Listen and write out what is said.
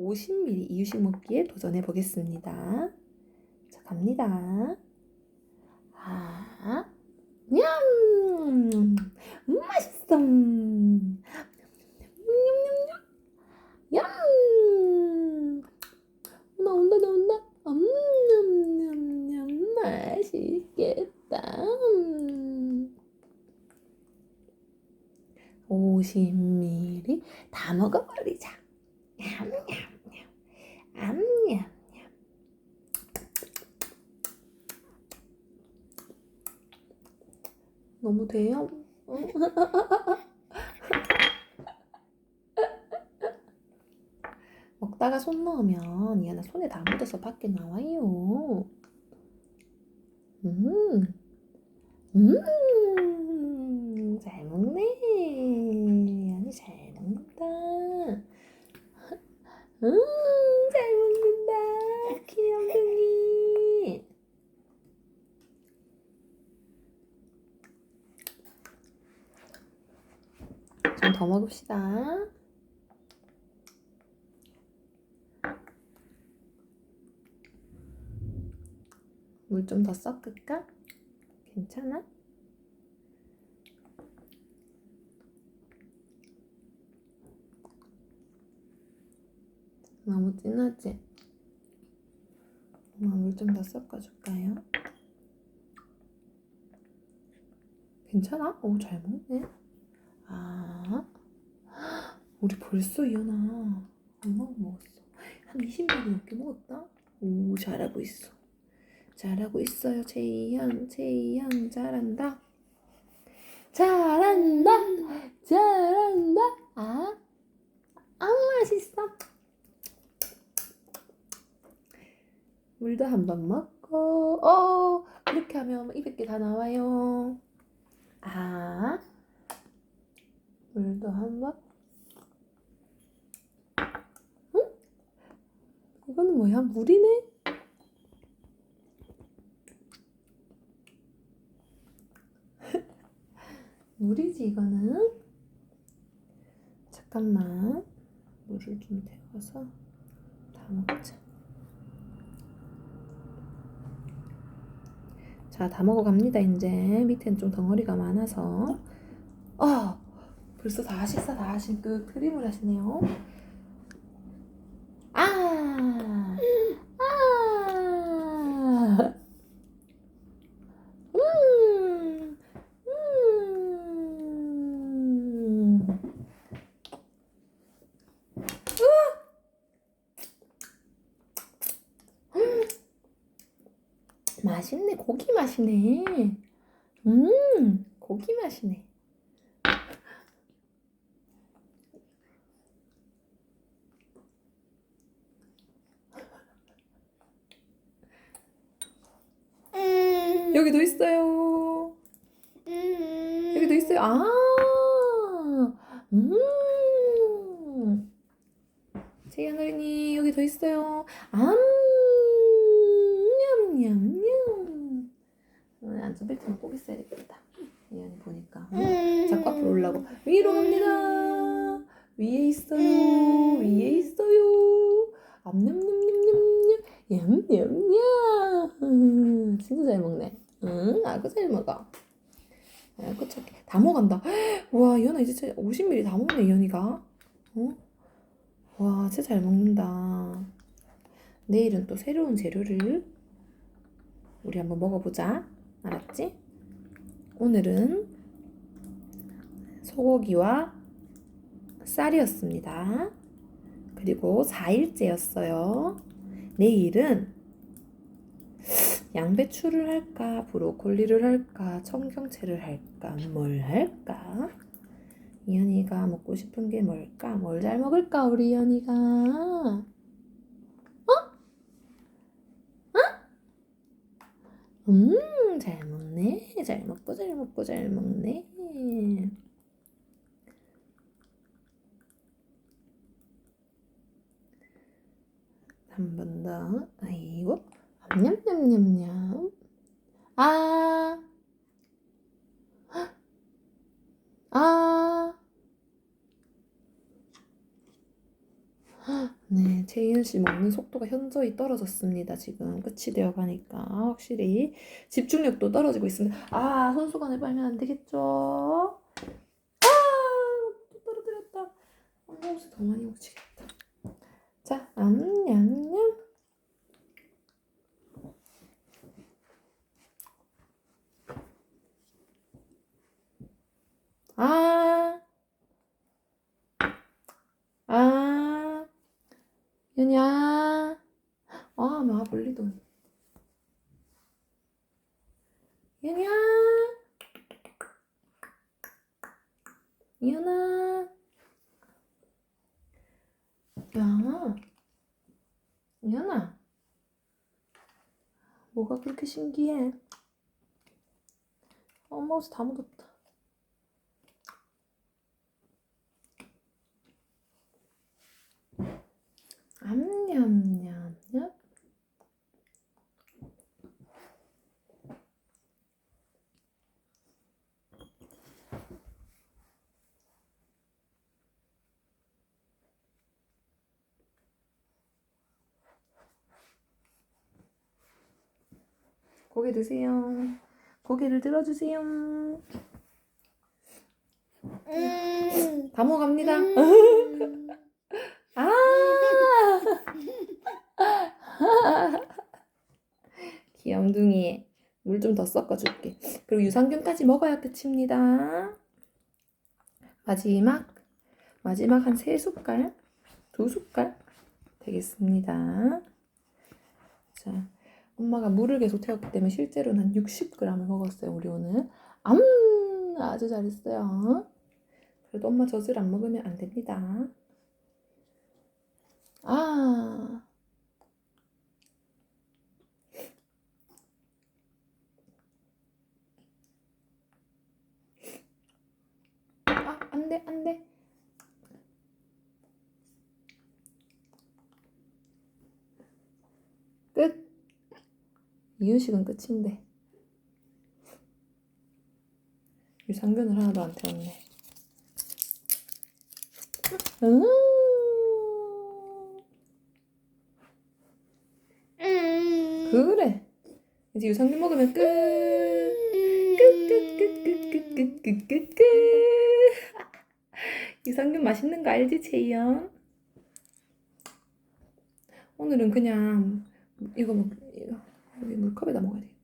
50ml 이유식 먹기에 도전해 보겠습니다. 자, 갑니다. 아, 냠! 음, 맛있어! 냠냠냠냠! 냠! 나 온다, 나 온다! 음, 냠냠냠! 맛있겠다! 음. 50ml 다 먹어버리자. 냠냠냠. 암냠냠. 너무 돼요? 먹다가 손 넣으면 얘는 손에 다 묻어서 밖에 나와요. 음, 음, 잘 먹네. 아니 잘 먹는다. 음, 잘 먹는다. 귀염둥이. 좀 더 먹읍시다. 물 좀 더 섞을까? 괜찮아? 너무 진하지? 물좀 더 섞어줄까요? 괜찮아? 오, 잘 먹네. 아, 우리 벌써 이현아 얼마나 먹었어? 한 20ml 넘게 먹었다? 오, 잘하고 있어. 잘하고 있어요, 제이현. 제이현 잘한다. 잘한다. 잘한다. 아, 아 맛있어. 물도 한 번 먹고, 어, 이렇게 하면 200개 다 나와요. 아, 물도 한 번. 이거는 뭐야? 물이네? 물이지 이거는? 잠깐만. 물을 좀 데워서 다 먹자. 자다 먹어갑니다 이제. 밑엔 좀 덩어리가 많아서. 어 벌써 다 식사 다 하신 그 크림을 하시네요 맛있네. 고기 맛이네. 음, 고기 맛이네. 여기도 있어요. 여기도 있어요. 아, 음. 재현 어린이 여기 더 있어요. 암, 냠냠냠. 오늘 안전벨트는 꼭 있어야 되겠다. 예언이 보니까. 어? 자꾸 앞으로 올라고. 위로 갑니다. 위에 있어요. 위에 있어요. 암냠냠냠냠냠. 냠냠냠. 음, 진짜 잘 먹네. 응, 아구 잘 먹어. 아이고 착해. 다 먹었다. 와, 이현아 이제 진짜 50ml 다 먹네, 이현이가. 어? 와, 진짜 잘 먹는다. 내일은 또 새로운 재료를 우리 한번 먹어보자. 알았지? 오늘은 소고기와 쌀이었습니다. 그리고 4일째였어요. 내일은 양배추를 할까, 브로콜리를 할까, 청경채를 할까, 뭘 할까? 이현이가 먹고 싶은 게 뭘까? 뭘 잘 먹을까, 우리 이현이가? 어? 어? 음, 잘 먹네. 잘 먹고, 잘 먹고, 잘 먹네. 한 번 더. 아이고. 냠냠냠냠. 아. 네. 네, 채인 씨 먹는 속도가 현저히 떨어졌습니다. 지금 끝이 되어 가니까 확실히 집중력도 떨어지고 있습니다. 아, 손수건을 빨면 안 되겠죠? 아, 또 떨어뜨렸다. 엄마 옷을 더 많이 묻히겠다. 자, 암냠냠. 아, 아, 연야. 아, 나 멀리돈. 연야. 연아. 야, 연아. 뭐가 그렇게 신기해? 엄마 옷에 다 묻었다. 암냠냠냠. 고개 드세요. 고개를 들어주세요. 다 먹어갑니다. 아! 귀염둥이. 물 좀 더 섞어줄게. 그리고 유산균까지 먹어야 끝입니다. 마지막. 마지막 한 세 숟갈. 두 숟갈 되겠습니다. 자, 엄마가 물을 계속 태웠기 때문에 실제로는 한 60g을 먹었어요, 우리 오늘. 암! 아주 잘했어요. 그래도 엄마 젖을 안 먹으면 안 됩니다. 아. 아, 안 돼, 안 돼. 끝. 이유식은 끝인데. 유산균을 하나도 안 태웠네. 음. 그래. 이제 유산균 먹으면 끝. 끝, 끝, 끝, 끝, 끝, 끝, 끝, 끝, 끝. 유산균 맛있는 거 알지, 채이형? 오늘은 그냥 이거 먹, 이거 여기 물컵에다 먹어야 되겠다.